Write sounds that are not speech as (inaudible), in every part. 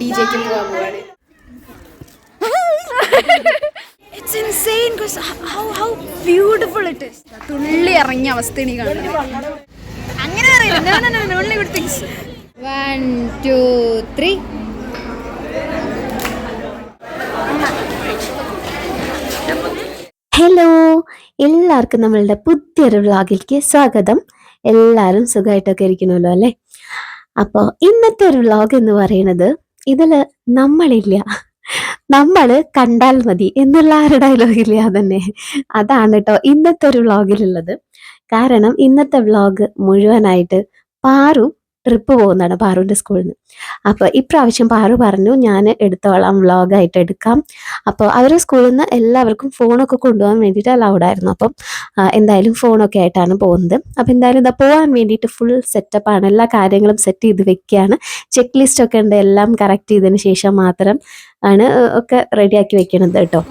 D ജെക്ക് പോകാൻ പോവാണ്. It's insane because how how beautiful it is. തുള്ളി ഇറങ്ങിയ അവസ്ഥയാണ് ഈ കാണുന്നത്. അങ്ങനെ അറിയില്ല. No, no, no, no, only good things. One two three hello എല്ലാവർക്കും നമ്മളുടെ പുതിയൊരു വ്ളോഗിലേക്ക് സ്വാഗതം. എല്ലാവരും സുഖമായിട്ടൊക്കെ ഇരിക്കണമല്ലോ അല്ലേ? അപ്പോൾ ഇന്നത്തെ ഒരു വ്ളോഗ് എന്ന് പറയുന്നത് ഇതിൽ നമ്മളില്ല. നമ്മൾ കണ്ടാൽ മതി എന്നുള്ള ആ ഒരു ഡയലോഗ് ഇല്ല തന്നെ അതാണ് കേട്ടോ ഇന്നത്തെ ഒരു വ്ളോഗിലുള്ളത് കാരണം ഇന്നത്തെ വ്ളോഗ് മുഴുവനായിട്ട് പാറു ട്രിപ്പ് പോകുന്നതാണ് പാറുവിന്റെ സ്കൂളിൽ നിന്ന് അപ്പോൾ ഇപ്രാവശ്യം പാറു പറഞ്ഞു ഞാൻ എടുത്തോളാം വ്ളോഗായിട്ട് എടുക്കാം. അപ്പോൾ അവരുടെ സ്കൂളിൽ നിന്ന് എല്ലാവർക്കും ഫോണൊക്കെ കൊണ്ടുപോകാൻ വേണ്ടിയിട്ട് അലൗഡായിരുന്നു അപ്പം എന്തായാലും ഫോണൊക്കെ ആയിട്ടാണ് പോകുന്നത്. അപ്പോൾ എന്തായാലും ഇതാ പോകാൻ വേണ്ടിയിട്ട് ഫുൾ സെറ്റപ്പാണ് എല്ലാ കാര്യങ്ങളും സെറ്റ് ചെയ്ത് വെക്കുകയാണ്. ചെക്ക് ലിസ്റ്റൊക്കെ ഉണ്ട്. എല്ലാം കറക്റ്റ് ചെയ്തതിന് ശേഷം മാത്രം ആണ് ഒക്കെ റെഡിയാക്കി വെക്കണത് കേട്ടോ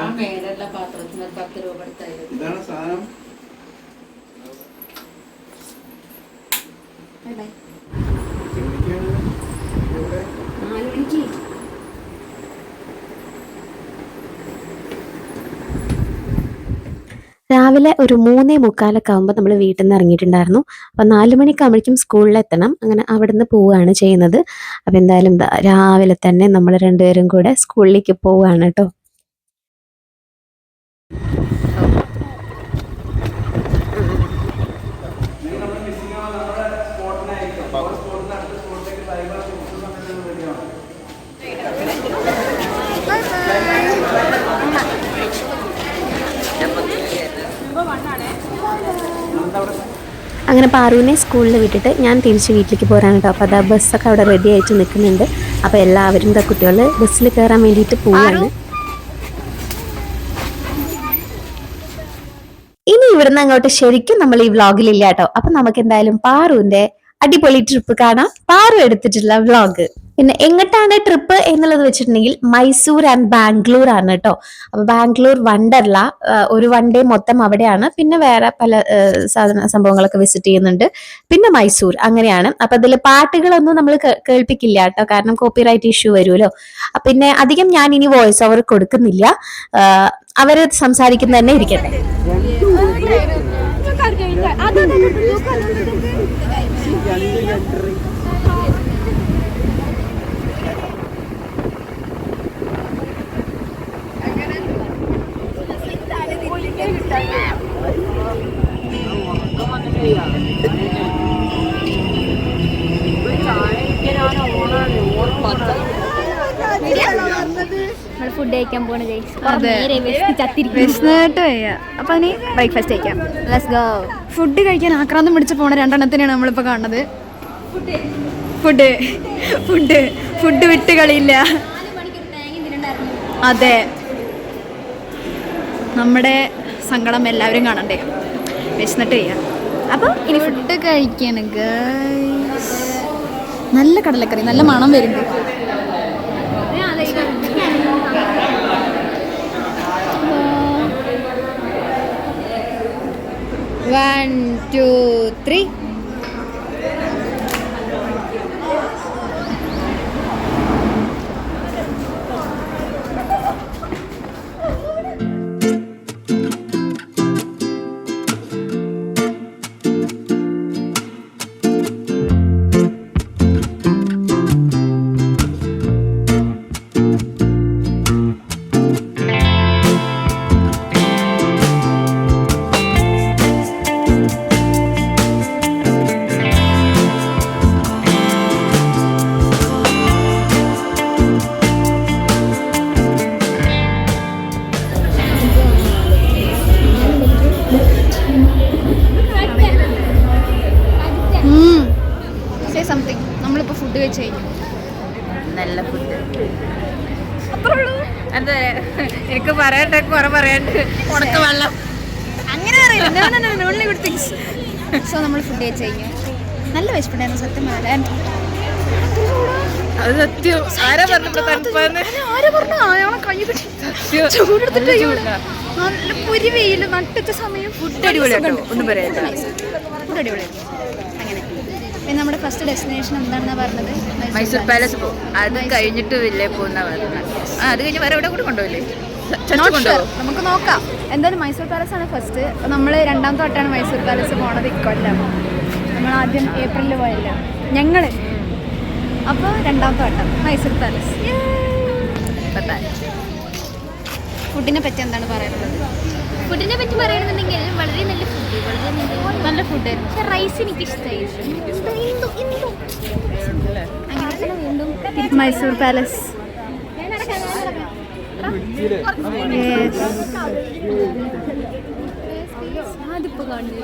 ആ മേലുള്ള പാത്രത്തിന് ഒരു പത്ത് രൂപ എടുത്തായിരുന്നു ഇതാണ് സാധനം എവിടേക്കാണ്? എവിടെ? നാല് മണിക്ക് രാവിലെ ഒരു മൂന്നേ മുക്കാലൊക്കെ ആകുമ്പോൾ നമ്മൾ വീട്ടിൽ നിന്ന് ഇറങ്ങിയിട്ടുണ്ടായിരുന്നു അപ്പം നാല് മണിക്കാകുമ്പോഴേക്കും സ്കൂളിലെത്തണം അങ്ങനെ അവിടെ നിന്ന് പോവുകയാണ് ചെയ്യുന്നത്. അപ്പം എന്തായാലും രാവിലെ തന്നെ നമ്മൾ രണ്ടുപേരും കൂടെ സ്കൂളിലേക്ക് പോവുകയാണ് കേട്ടോ അങ്ങനെ പാറുവിനെ സ്കൂളിൽ വിട്ടിട്ട് ഞാൻ തിരിച്ച് വീട്ടിലേക്ക് പോരാണ് കേട്ടോ. അപ്പോൾ അതാ ബസ്സൊക്കെ അവിടെ റെഡി ആയിട്ട് നിൽക്കുന്നുണ്ട്. അപ്പോൾ എല്ലാവരും ഇതാ കുട്ടികൾ ബസ്സിൽ കയറാൻ വേണ്ടിയിട്ട് പോവുകയാണ് ഇനി ഇവിടുന്ന് അങ്ങോട്ട് ശരിക്കും നമ്മൾ ഈ വ്ളോഗിലില്ല കേട്ടോ. അപ്പൊ നമുക്ക് എന്തായാലും പാറുവിന്റെ അടിപൊളി ട്രിപ്പ് കാണാം. പാറു എടുത്തിട്ടുള്ള വ്ളോഗ്. പിന്നെ എങ്ങോട്ടാണ് ട്രിപ്പ് എന്നുള്ളത് വെച്ചിട്ടുണ്ടെങ്കിൽ മൈസൂർ ആൻഡ് ബാംഗ്ലൂർ ആണ് കേട്ടോ അപ്പൊ ബാംഗ്ലൂർ വണ്ടർല ഒരു വൺ ഡേ മൊത്തം അവിടെയാണ് പിന്നെ വേറെ പല സാധന സംഭവങ്ങളൊക്കെ വിസിറ്റ് ചെയ്യുന്നുണ്ട് പിന്നെ മൈസൂർ അങ്ങനെയാണ് അപ്പൊ അതിൽ പാട്ടുകളൊന്നും നമ്മൾ കേൾപ്പിക്കില്ല കേട്ടോ കാരണം കോപ്പിറൈറ്റ് ഇഷ്യൂ വരുമല്ലോ പിന്നെ അധികം ഞാൻ ഇനി വോയിസ് ഓവർ കൊടുക്കുന്നില്ല അവർ സംസാരിക്കുന്ന തന്നെ ഇരിക്കട്ടെ ഫുഡ് കഴിക്കാൻ പോണ അതെ. ചത്തിരിക്കും വിശന്നിട്ട് വയ്യ. അപ്പൊ ഇനി ബ്രേക്ക്ഫാസ്റ്റ് കഴിക്കാം. ലെറ്റ്സ് ഗോ ഫുഡ് കഴിക്കാൻ ആക്രാന്തം പിടിച്ച് പോണ രണ്ടെണ്ണത്തിനാണ് നമ്മളിപ്പോ കാണുന്നത്. ഫുഡ് ഫുഡ് ഫുഡ് വിട്ട് കളിയില്ല. അതെ. നമ്മുടെ സങ്കടം എല്ലാവരും കാണണ്ടേ? വിശന്നിട്ട് ചെയ്യാം. അപ്പൊ ഇനി ഫുഡ് കഴിക്കാണ് നല്ല കടലക്കറി നല്ല മണം വരുമ്പോൾ വൺ ടു ത്രീ സംതിങ് നമ്മളിപ്പോൾ ഫുഡ് കഴിച്ച് കഴിഞ്ഞു. നല്ല ഫുഡ് അതെ. എനിക്ക് പറയട്ടെ കുറെ പറയാണ്ട് ഉണക്ക വെള്ളം. അങ്ങനെ അറിയില്ല സോ നമ്മൾ ഫുഡ് കഴിച്ച് കഴിഞ്ഞു. നല്ല വിശപ്പുണ്ടായിരുന്നു സത്യം പറയാൻ അത് സത്യം. ആരാ പറഞ്ഞു തണുപ്പാന്ന് ആരാ പറഞ്ഞു അയാളെ കൈ പിടി ചൂടെടുത്തിട്ട് നല്ല പൊരി വെയിൽ നട്ടുച്ച സമയം ഫുഡ് അടിപൊളിയാട്ടോ. ഒന്നും പറയാനില്ല ഫുഡ് അടിപൊളിയായിരുന്നു പിന്നെ നമ്മുടെ ഫസ്റ്റ് ഡെസ്റ്റിനേഷൻ എന്താണെന്നാ പറഞ്ഞത്? മൈസൂർ പാലസ് പോകും അത് കഴിഞ്ഞിട്ട് വില്ലേ പോകുന്ന പറഞ്ഞത്. ആ അത് കഴിഞ്ഞ് വേറെ എവിടെ കൂടെ കൊണ്ടുപോയില്ലേ. നമുക്ക് നോക്കാം. എന്തായാലും മൈസൂർ പാലസ് ആണ് ഫസ്റ്റ് നമ്മൾ രണ്ടാമത്തെ വട്ടമാണ് മൈസൂർ പാലസ് പോണത് ഇക്കൊല്ലം. നമ്മൾ ആദ്യം ഏപ്രിലിൽ പോയല്ല? ഞങ്ങൾ അപ്പോൾ രണ്ടാമത്തെ വട്ടം മൈസൂർ പാലസ് ഫുഡിനെ പറ്റി എന്താണ് പറയാനുള്ളത്? ഫുഡിനെ പറ്റി പറയുകയാണെന്നുണ്ടെങ്കിൽ വളരെ നല്ല ഫുഡ് വളരെ നല്ല ഫുഡ് പക്ഷെ റൈസ് എനിക്ക് ഇഷ്ടമായി മൈസൂർ പാലസ്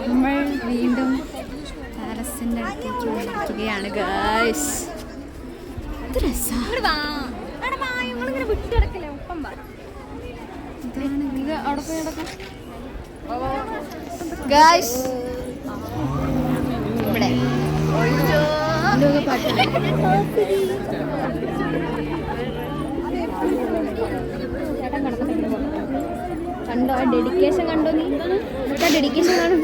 നമ്മൾ വീണ്ടും പാലസിന്റെ അടുത്തേക്ക് വിളിക്കുകയാണ് ഗായ്സ് ഇത് രസാ. വിട്ടിടക്കില്ലേ ഒപ്പം പാ ഗായ്സ് ഇവിടെ. കണ്ടോ ആ ഡെഡിക്കേഷൻ കണ്ടോ നീ? ഡെഡിക്കേഷൻ കാണും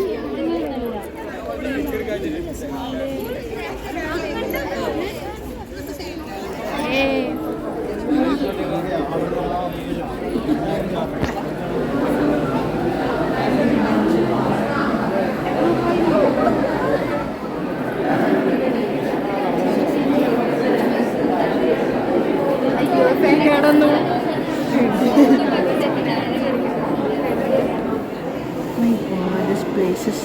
This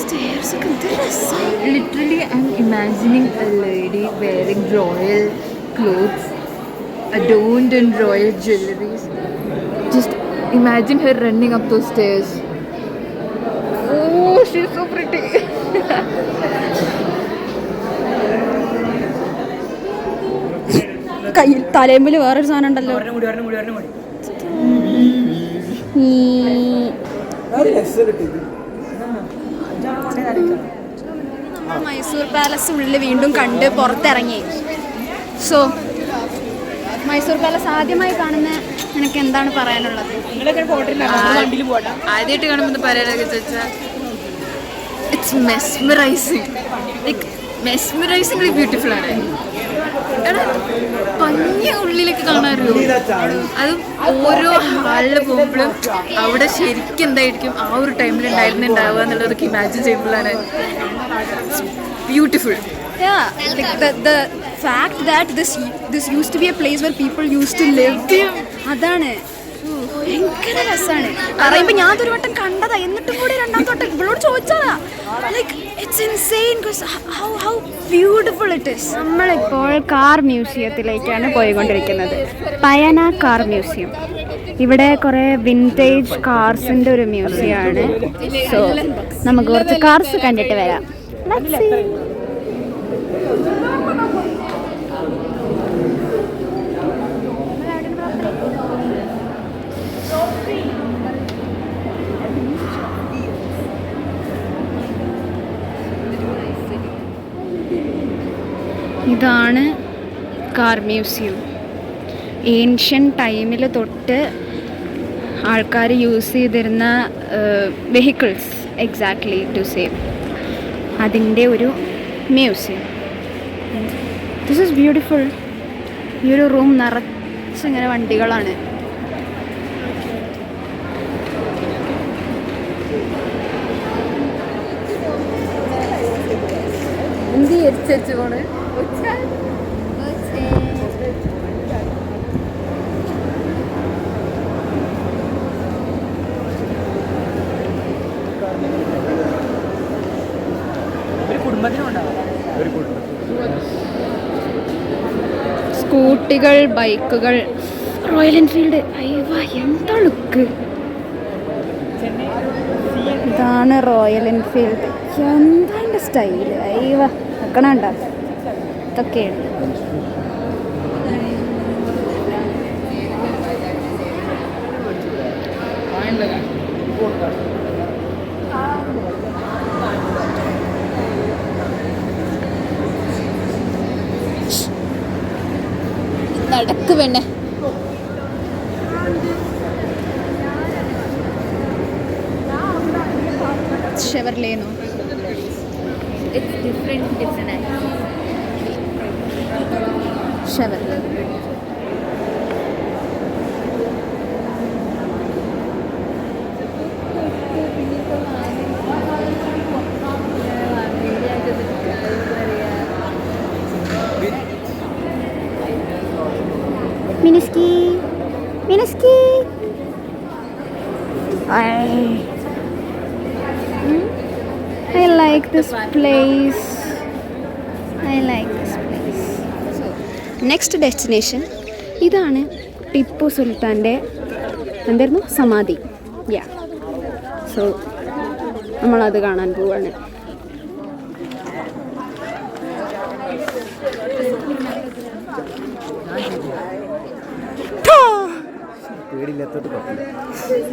സ്റ്റേഴ്സ് ഒക്കെ എന്ത് രസം Literally, I'm imagining a lady wearing royal clothes, adorned in royal jewelries. Just imagine her running up those stairs. Oh, she's so pretty. കയ്യിൽ തലേമ്പിൽ വേറൊരു സാധനം ഉണ്ടല്ലോ മൈസൂർ പാലസ് ഉള്ളിൽ വീണ്ടും കണ്ട് പുറത്തിറങ്ങി. സോ മൈസൂർ പാലസ് ആദ്യമായി കാണുന്ന നിനക്ക് എന്താണ് പറയാനുള്ളത്? ആദ്യമായിട്ട് കാണുമ്പോൾ പറയാനൊക്കെ ചോദിച്ചാൽ it's mesmerising like mesmerisingly beautiful ആണ്. എടാ, ഭംഗി ഉള്ളിലേക്ക് കാണാറില്ലോ? അതും ഓരോ ഹാളിൽ പോകുമ്പോഴും അവിടെ ശരിക്കും എന്തായിരിക്കും ആ ഒരു ടൈമിൽ ഉണ്ടായിരുന്നുണ്ടാവുക എന്നുള്ളതൊക്കെ ഇമാജിൻ ചെയ്യുമ്പോഴാണ് beautiful Yeah, like the the fact that this this used to be a place where people used to live. അതാണ്. ഭയങ്കര രസമാണ് പറയുമ്പോ ഞാൻ ഒരു വട്ടം കണ്ടതാ. എന്നിട്ടും കൂടി രണ്ടാമത്തെ വട്ടം ഇവളോട് ചോദിച്ചതാ. Like it's insane how how beautiful it is നമ്മളിപ്പോൾ കാർ മ്യൂസിയത്തിലേക്കാണ് പോയിക്കൊണ്ടിരിക്കുന്നത്. പയന കാർ മ്യൂസിയം. ഇവിടെ കുറേ വിന്റേജ് കാർസിന്റെ ഒരു മ്യൂസിയമാണ് സോ നമുക്ക് കുറച്ച് കാർസ് കണ്ടിട്ട് വരാം. ഇതാണ് കാർ മ്യൂസിയം. ഏൻഷ്യൻ ടൈമിൽ തൊട്ട് ആൾക്കാർ യൂസ് ചെയ്തിരുന്ന വെഹിക്കിൾസ് എക്സാക്ട്ലി ടു സേവ് അതിന്റെ ഒരു മ്യൂസിയം. ദിസ് ഈസ് ബ്യൂട്ടിഫുൾ ഈ ഒരു റൂം നിറച്ചിങ്ങനെ വണ്ടികളാണ്. എന്ത് എരിച്ചു പോണ്? സ്കൂട്ടികൾ ബൈക്കുകൾ റോയൽ എൻഫീൽഡ് അയ്യോ എന്താ ലുക്ക്? ഇതാണ് റോയൽ എൻഫീൽഡ് എന്താ എന്റെ സ്റ്റൈൽ അയ്യവ നോക്കണണ്ട ഇതൊക്കെയാണ്. നടക്ക് പിന്നെ ഷെവർലേനോ it's different different actually seven. miniski. I, hmm? I like this place. Next destination ഇതാണ് ടിപ്പു സുൽത്താന്റെ എന്തായിരുന്നു? സമാധി. യാ സോ നമ്മളത് കാണാൻ പോവാണ്. പേടില്ലാത്തോട്ട്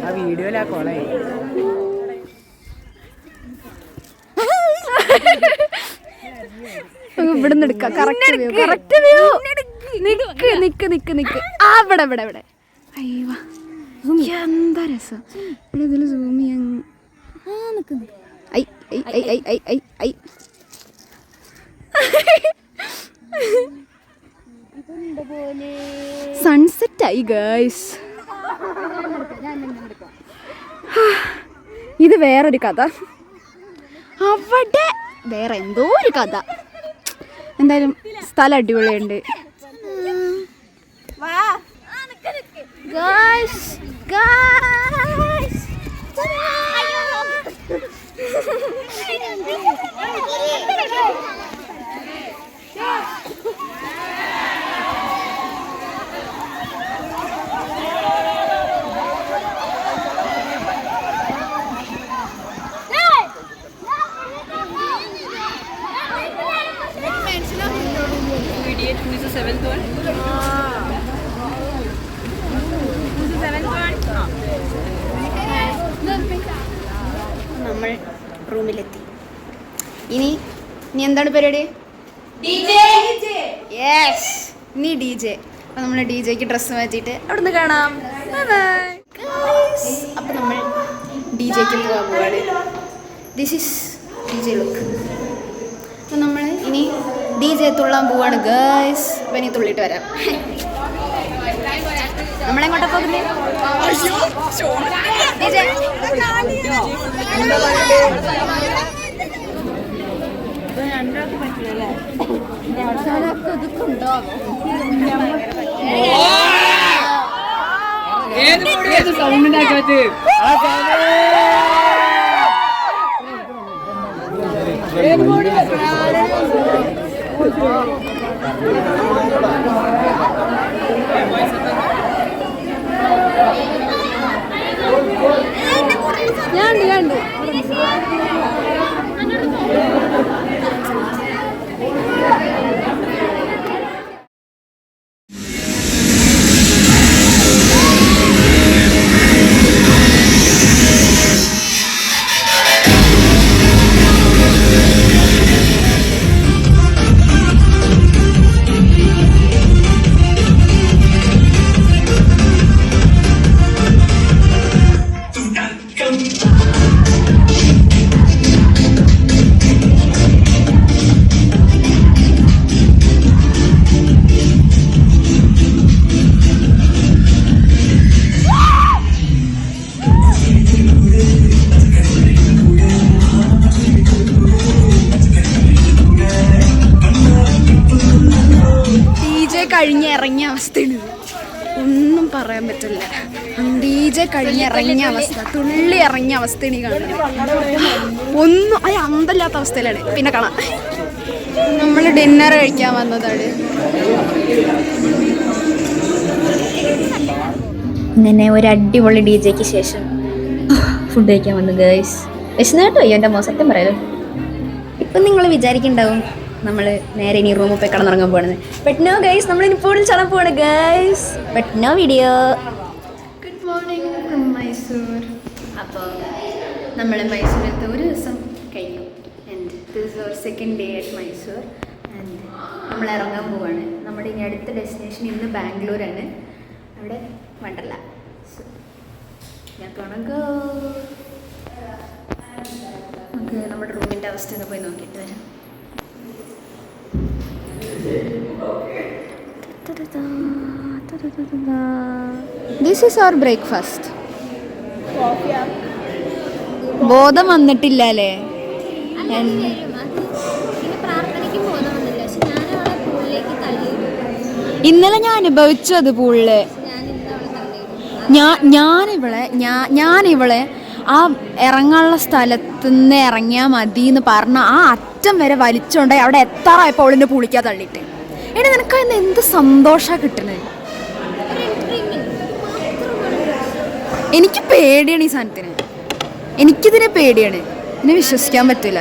ആ വീഡിയോയിലാ കൊളായി ഇവിടെ നിന്ന് എടുക്കാം. കറക്റ്റ് വ്യൂ കറക്റ്റ് വ്യൂ നിക്ക് നിക്ക് നിക്ക് നിക്ക്. ആ ഇവിടെ ഇവിടെ ഇവിടെ. അയ്യോ എന്താ രസം? ഇവിടെ ഇതിൽ സൂം ചെയ്യാൻ I I I I I I I. Sunset ആയി ഗേൾസ് ഇത് വേറൊരു കഥ. അവിടെ വേറെ എന്തോ ഒരു കഥ. എന്തായാലും സ്ഥലം അടിപൊളിയുണ്ട്. Guys, guys. നമ്മൾ റൂമിലെത്തി ഇനി ഇനി എന്താണ് പരിപാടി യെസ് ഇനി ഡി ജെ അപ്പോൾ നമ്മൾ ഡി ജെക്ക് ഡ്രസ്സ് മാറ്റിയിട്ട് അവിടുന്ന് കാണാം. അപ്പൊ നമ്മൾ ഡി ജെക്ക് പോകാൻ പോവാണ്. This is D J look അപ്പോൾ നമ്മൾ ഇനി ഡി ജെ തുള്ളാൻ പോവാണ് ഗേൾസ് അപ്പം ഇനി തുള്ളിയിട്ട് വരാം. നമ്മളെങ്ങോട്ടാ പോകുന്നത് DJ. ഞാനുണ്ട് ഞാനുണ്ട് ഞാൻ ജെ കഴിഞ്ഞ് ഇറങ്ങിയ അവസ്ഥയാണ്. ഒന്നും പറയാൻ പറ്റില്ല. ഡി ജെ കഴിഞ്ഞ് ഇറങ്ങിയ അവസ്ഥ. തുള്ളി ഇറങ്ങിയ അവസ്ഥയാണ് ഈ കാണുന്നത്. ഒന്നും അത് അന്തല്ലാത്ത അവസ്ഥയിലാണ്. പിന്നെ കാണാം. നമ്മൾ ഡിന്നർ കഴിക്കാൻ വന്നതാണ്. ഇങ്ങനെ ഒരു അടിപൊളി ഡി ജെക്ക് ശേഷം ഫുഡ് കഴിക്കാൻ വന്നു ഗേൾസ് വിശന്നാട്ടോ അയ്യോ എന്റെ മോസത്യം പറയാലോ. ഇപ്പം നിങ്ങൾ വിചാരിക്കുന്നുണ്ടാവും നമ്മൾ നേരെ ഇനി റൂമിൽ പോയി കടന്നിറങ്ങാൻ പോകണത് ബട്ട് ഗൈസ് നമ്മൾ ഇനി പോലും ചടം പോവാണ് guys but no video good morning from Mysore അപ്പോൾ നമ്മൾ മൈസൂരത്തെ ഒരു ദിവസം കഴിഞ്ഞു. And this our second day at Mysore and നമ്മൾ ഇറങ്ങാൻ പോവാണ്. നമ്മുടെ ഇനി അടുത്ത ഡെസ്റ്റിനേഷൻ ഇന്ന് ബാംഗ്ലൂരാണ്. അവിടെ വണ്ടർല ഞാൻ നമുക്ക് നമ്മുടെ റൂമിന്റെ അവസ്ഥ ഒന്ന് പോയി നോക്കിയിട്ട് വരാം. ദിസ് ഈസ് അവർ ബ്രേക്ക്ഫാസ്റ്റ് ബോധം വന്നിട്ടില്ല അല്ലേ ഇന്നലെ ഞാൻ അനുഭവിച്ചു അത് പൂളിൽ. ഞാൻ ഞാനിവളെ ഞാൻ ഞാനിവളെ ആ ഇറങ്ങാനുള്ള സ്ഥലത്ത് നിന്ന് ഇറങ്ങിയാൽ മതി എന്ന് പറഞ്ഞ ആ അറ്റം വരെ വലിച്ചോണ്ടായി അവിടെ എത്താറായപ്പോൾ അവളിന്റെ പുളിക്കാ തള്ളിയിട്ട്. എടി നിനക്ക് അതിന് എന്ത് സന്തോഷമാണ് കിട്ടുന്നത് എനിക്ക് പേടിയാണ് ഈ സാധനത്തിന്. എനിക്കിതിനെ പേടിയാണ്. എന്നെ വിശ്വസിക്കാൻ പറ്റില്ല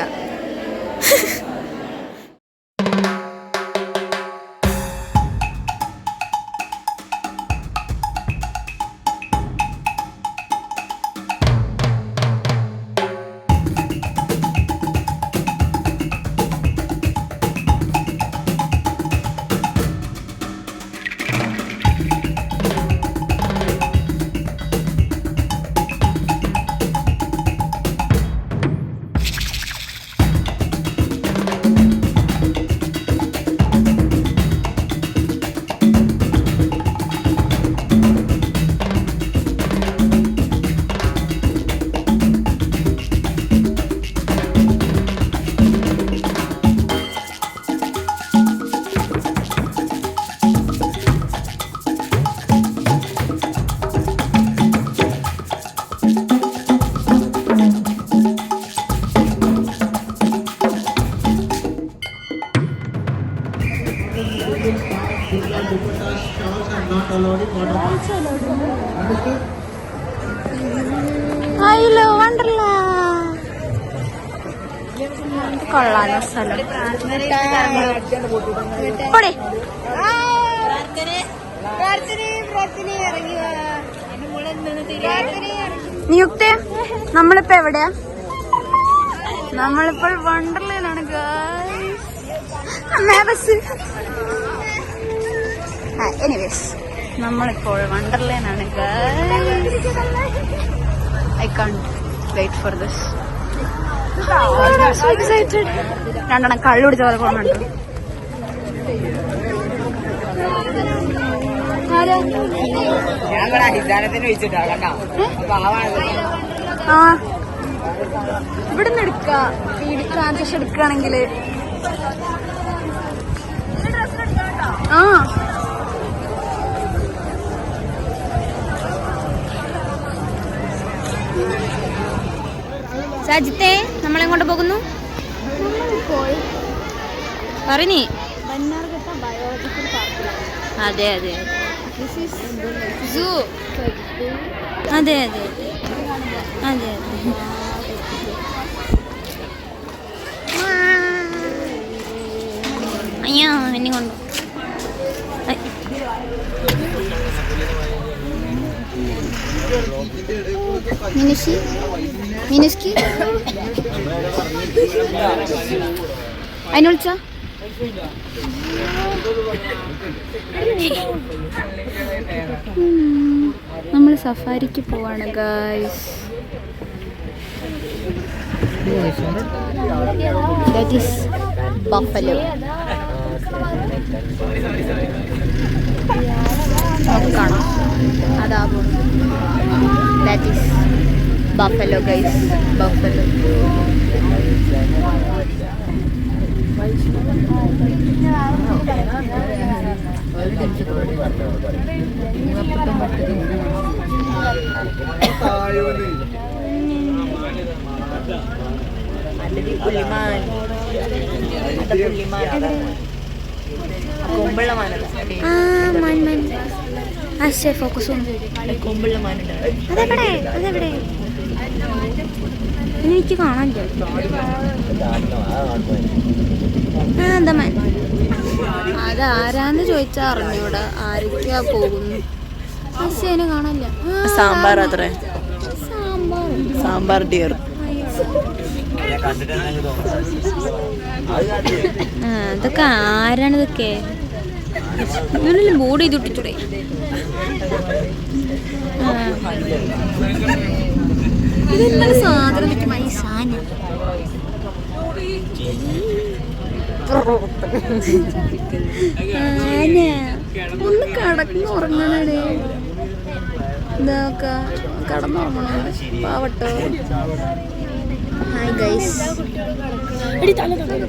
നമ്മളിപ്പോൾ വണ്ടർലയിലാണ് എനിവേസ് നമ്മളിപ്പോൾ വണ്ടർലയിലാണ് I can't wait for this. രണ്ടെണ്ണം കള്ളു പിടിച്ച പോലെ പോകുന്നുണ്ട് ഞാൻ ഇവിടെ അടിസ്ഥാനത്തിന് വെച്ചിട്ടാ കണ്ടോ ആ. ഇവിടെ നിന്ന് എടുക്ക ട്രാൻസാക്ഷൻ എടുക്കുകയാണെങ്കിൽ. ആ. സജിത്തെ നമ്മളെങ്ങോട്ട് പോകുന്നു? പറഞ്ഞേ അതെ അതെ സൂ അതെ അതെ. അതെ അതെ. അയ്യോ എന്നെ കൊണ്ടു. മിനുഷി? മിനുഷ്കി? നമ്മൾ സഫാരിക്ക് പോവാണ് ഗായ്സ്. ദാറ്റ് ഈസ് ബഫലോ കാണാം അതാ that is buffalo guys. Buffalo. പുള്ളിമാൻ അത് പുള്ളിമാൻ കൊമ്പുള്ള മാനല്ല ആ മാൻ മാൻ അശ്ശേ ഫോക്കസ് കൊമ്പുള്ള മാനുണ്ട് അതെവിടെ? അതെവിടെ? എനിക്ക് കാണാനില്ല ആ എന്താ അതാരാന്ന് ചോദിച്ചാ അറിഞ്ഞൂടെ. ആരൊക്കെയാ പോകുന്നു അശ്ശേനെ കാണാനില്ല. സാമ്പാർ അത്രേ. സാമ്പാർ. സാമ്പാർ ഡിയർ. ആ ഇതൊക്കെ ആരാണ് ഇതൊക്കെ? ഇവനെല്ലാം ബോർഡ് ചെയ്ത് ഒട്ടിച്ചൂടെ. ഇതെന്താണ് സാധനം നിൽക്കുന്ന ഈ സാധനം. ആന ഒന്ന് കടന്ന് ഉറങ്ങണേ ഇതൊക്കെ കടന്നുറങ്ങണം പാവട്ടോ ഹായ് ഗൈസ്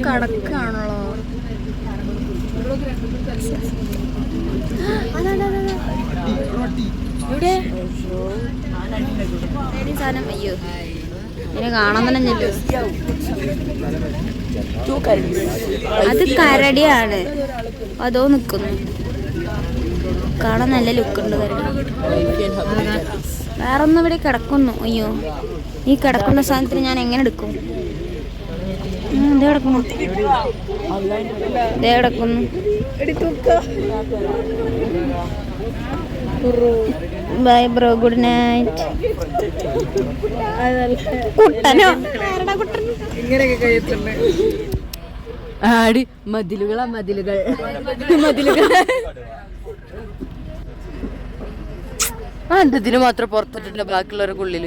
കടക്കാണല്ലോ. ഇവിടെ സാധനം അയ്യോ. ഇതിനെ കാണാൻ തന്നെ ചെല്ലു അത് കരടിയാണ്. അതോ നിൽക്കുന്നു കാണാൻ നല്ല ലുക്കുണ്ട് കരടി. വേറൊന്നും ഇവിടെ കിടക്കുന്നു. അയ്യോ. ഈ കിടക്കുന്ന സാധനത്തിന് ഞാൻ എങ്ങനെ എടുക്കും? ഇതേ കിടക്കുന്നു. ദേ കിടക്കുന്നു. ബൈ ബ്രോ ഗുഡ് നൈറ്റ് കുട്ടനോ? കുട്ടൻ ആടി മതിലുകളാ മതിലുകൾ. മതിലുകൾ. ആ എന്തതിന് മാത്രം പുറത്തിട്ടില്ല ബാക്കിയുള്ളവരുടെ ഉള്ളിൽ?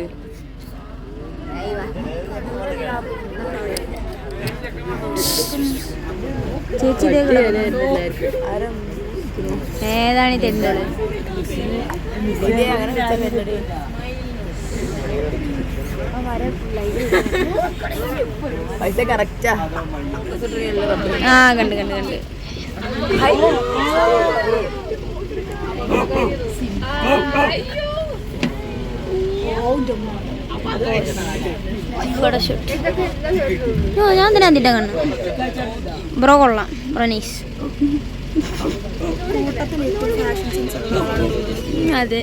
ചേച്ചി. ഏതാണ് പൈസ കറക്റ്റാ ആ. കണ്ട് കണ്ട് കണ്ട്. ഫോട്ടോഷൂട്ട് ഞാൻ തന്നെ അതിന്റെ കണ്ണു ബ്രോ കൊള്ളാം. ബ്രനീസ് അതെ.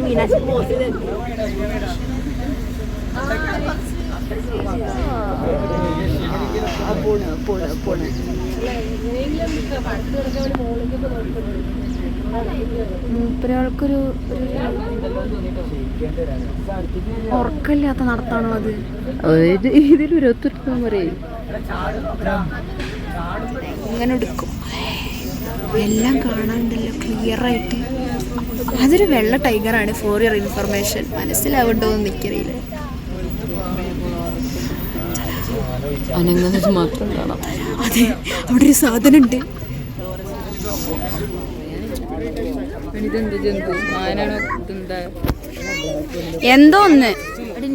മീനാക്ഷി പോസ്റ്റ് മൂപ്പരയാൾക്കൊരു ഉറക്കമില്ലാത്ത നടത്താണോ അത്? ഇതിലൊരു ഒത്തുരുത്താൻ പറയും ഇങ്ങനെ എടുക്കും. എല്ലാം കാണാനുണ്ടല്ലോ ക്ലിയർ ആയിട്ട്. അതൊരു വെള്ള ടൈഗറാണ് ഫോർ ഇയർ ഇൻഫർമേഷൻ മനസ്സിലാവണ്ടോ എന്ന് എനിക്കറിയില്ല. അനങ്ങുന്നത് മാത്രം കാണാം. അതെ അവിടെ ഒരു സാധനം ഉണ്ട് ഇതെന്ത് ജന്തു? ആനാണോ ഇതെന്താ? എന്തോ ഒന്ന്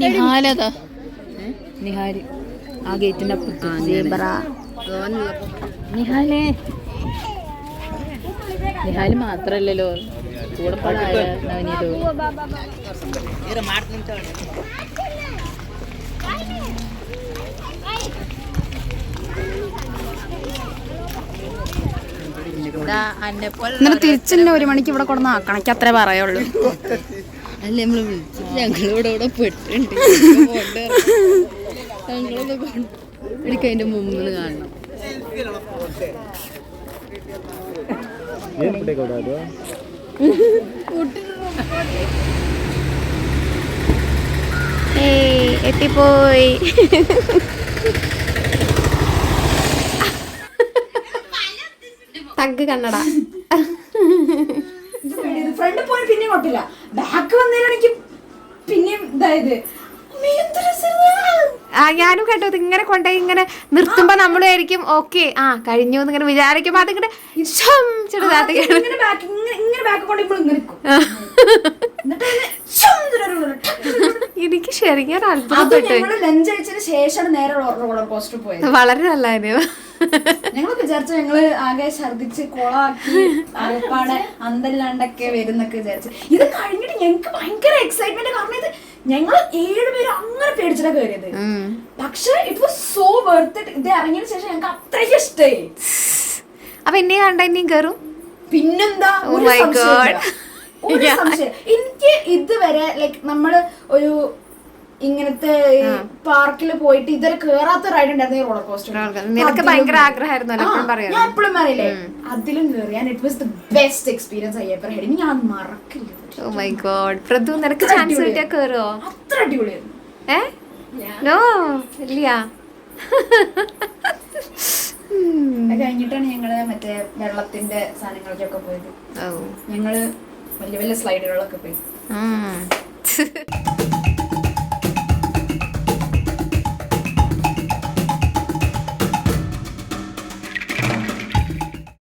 നിഹാലതാ. നിഹാൽ. ആ ഗേറ്റിന്റെ നിഹാലേ. നിഹാൽ മാത്രല്ലല്ലോ. കൂടെ പാട്ട് നവനീതോ. എന്നിട്ട് തിരിച്ചെന്നെ ഒരു മണിക്ക് ഇവിടെ എനിക്ക് അത്രേ പറയുള്ളൂ. (laughs) അല്ല നമ്മൾ വിളിച്ചിട്ട് ഞങ്ങളിവിടെ ഇവിടെ പെട്ടുണ്ട് ഞങ്ങളൊന്ന് എനിക്ക് അതിന്റെ മുമ്പിൽ കാണണം. എത്തിപ്പോയി. തഗ് കണ്ണട. ഫ്രണ്ട് പോയി പിന്നെ കുഴപ്പമില്ല ബാക്ക് വന്നതിനാണെങ്കിൽ പിന്നെയും ഇതായത്. ആ ഞാനും കേട്ടോ ഇങ്ങനെ കൊണ്ടുപോയി ഇങ്ങനെ നിർത്തുമ്പോ നമ്മളും ആയിരിക്കും ഓക്കെ. ആ കഴിഞ്ഞു ഇങ്ങനെ വിചാരിക്കുമ്പോ അതിങ്ങനെ ഇങ്ങനെ ബാക്ക് ഇങ്ങനെ ഇങ്ങനെ ബാക്ക് കൊണ്ട് ഇപ്പോൾ നിൽക്കും എനിക്ക് ശരിക്കും അത് അത്ഭുതപ്പെട്ടു ലഞ്ച് കഴിച്ചതിന് ശേഷം നേരെ റോളർ കോസ്റ്റർ പോയത്. വളരെ നല്ലായിരുന്നു ഞങ്ങൾ വിചാരിച്ചു ഞങ്ങൾ ആകെ ഛർദിച്ച് കൊളാക്കി അരപ്പാടെ അന്തല്ലാണ്ടൊക്കെ വരുന്നൊക്കെ വിചാരിച്ചു. ഇത് കഴിഞ്ഞിട്ട് ഞങ്ങൾക്ക് ഭയങ്കര എക്സൈറ്റ്മെന്റ് കാരണം ഇത് ഞങ്ങൾ ഏഴുപേര് അങ്ങനെ പേടിച്ചിട്ടാ കയറിയത് പക്ഷെ ഇറ്റ് വാസ് സോ വർത്ത് ഇത് ഇറങ്ങിയതിനു ശേഷം ഞങ്ങൾക്ക് അത്രയ്ക്ക് ഇഷ്ടമായി അപ്പൊ എന്നെ കണ്ട ഇനിയും കയറും പിന്നെന്താ? ഓ സംശയമില്ല. God. ഒരു. സംശയം. എനിക്ക് ഇതുവരെ ലൈക് നമ്മൾ ഒരു ഇങ്ങനത്തെ പാർക്കിൽ പോയിട്ട് ഇതുവരെ കേറാത്ത റൈഡ് ഉണ്ടായിരുന്നു റോളർ കോസ്റ്റർ നിനക്ക് ഭയങ്കര ആഗ്രഹമായിരുന്നു ഞാൻ എപ്പോഴും അറിയില്ലേ അതിലും കയറി ഞാൻ it was the best experience ever had ഞാൻ മറക്കില്ല. ഓ മൈ ഗോഡ് പ്രതു നിനക്ക് ചാൻസ് കിട്ടിയാ കേറുവോ? അത്ര അടിപൊളിയായിരുന്നു. ഏ? നോ ഇല്ല. കഴിഞ്ഞിട്ടാണ് ഞങ്ങൾ മറ്റേ വെള്ളത്തിന്റെ സാധനങ്ങളിലൊക്കെ പോയത്. ഓ ഞങ്ങൾ വലിയ വലിയ സ്ലൈഡുകളൊക്കെ പോയി. (laughs)